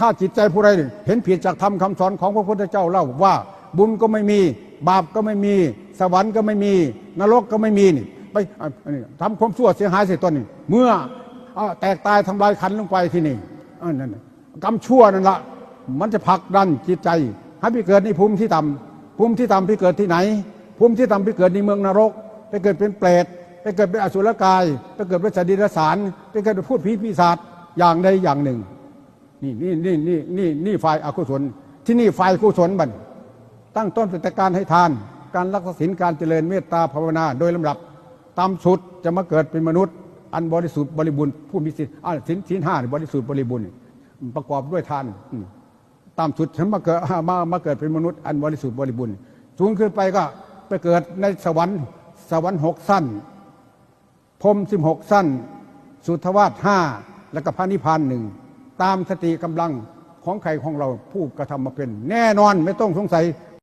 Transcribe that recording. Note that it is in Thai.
ถ้าจิตใจผู้ใดเห็นผิดจากธรรมคำสอนของพระพุทธเจ้าเล่าว่าบุญก็ไม่มี บาปก็ไม่มี สวรรค์ก็ไม่มี นรกก็ไม่มีนี่ไปทำความชั่วเสียหายเสียตนนี่เมื่ออแตกตายทำลายขันลงไปที่นี่นั่นกรรมชั่วนั่นละมันจะผลักดันจิตใจ ให้ไปเกิดในภูมิที่ต่ำภูมิที่ต่ำไปเกิดที่ไหน ภูมิที่ต่ำไปเกิดในเมืองนรก ไปเกิดเป็นเปรตไปเกิดเป็นอสุรกาย ไปเกิดเป็นสัตว์ดิรสารไปเกิดเป็นพูดผีปีศาจอย่างใดอย่างหนึ่ง นี่นี่นี่นี่นี่นี่ฝ่ายอกุศล ที่นี่ฝ่ายกุศลบันตั้งต้นเป็นแต่การให้ทาน การรักษาศีลการเจริญเมตตาภาวนาโดยลำดับตามสุดจะมาเกิดเป็นมนุษย์ อันบริสุทธิ์บริบูรณ์ผู้มีศีลอ่าศีลศีลห้าบริสุทธิ์บริบูรณ์ประกอบด้วยทานตามสุดฉันมาเกิดมามาเกิดเป็นมนุษย์อันบริสุทธิ์บริบูรณ์สูงขึ้นไปก็ไปเกิดในสวรรค์ สวรรค์หกสั้นพรมสิบหกสั้น สุทวาสห้าแล้วก็พระนิพพานหนึ่ง ตามสติกำลังของใครของเราผู้กระทำมาเป็น แน่นอนไม่ต้องสงสัย